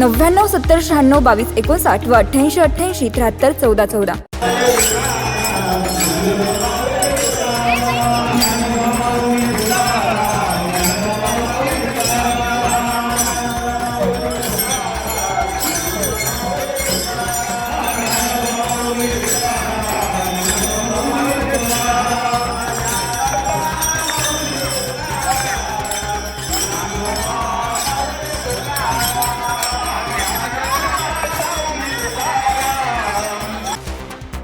नव्याण्णव सत्तर शहाण्णव बावीस एकोणसाठ व अठ्ठ्याऐंशी अठ्ठ्याऐंशी त्र्याहत्तर चौदा चौदा.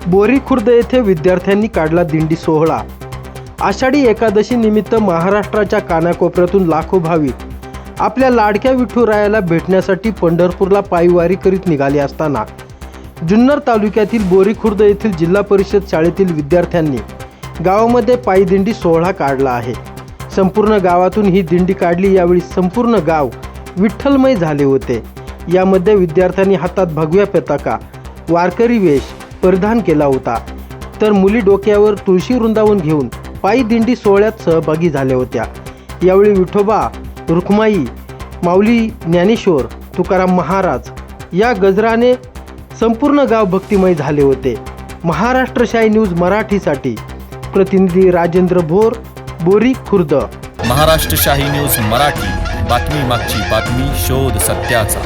बोरी खुर्द येथे विद्यार्थ्यांनी काढला दिंडी सोहळा. आषाढी एकादशी निमित्त महाराष्ट्राच्या कानाकोपऱ्यातून लाखो भाविक आपल्या लाडक्या विठुरायाला भेटण्यासाठी पंढरपूरला पायवारी करीत निघाले असताना जुन्नर तालुक्यातील बोरी खुर्द येथील जिल्हा परिषद शाळेतील विद्यार्थ्यांनी गावामध्ये पायदिंडी सोहळा काढला आहे. संपूर्ण गावातून ही दिंडी काढली. यावेळी संपूर्ण गाव विठ्ठलमय झाले होते. यामध्ये विद्यार्थ्यांनी हातात भगव्या पताका वारकरी वेश परिधान केला होता. तर मुली डोक्यावर तुळशी वृंदावन घेऊन पायी दिंडी सोहळ्यात सहभागी झाल्या होत्या. यावेळी विठोबा रुक्माई माऊली ज्ञानेश्वर तुकाराम महाराज या गजराने संपूर्ण गाव भक्तिमय झाले होते. महाराष्ट्रशाही न्यूज मराठीसाठी प्रतिनिधी राजेंद्र भोर बोरी खुर्द. महाराष्ट्रशाही न्यूज मराठी. बातमी मागची बातमी शोध सत्याचा.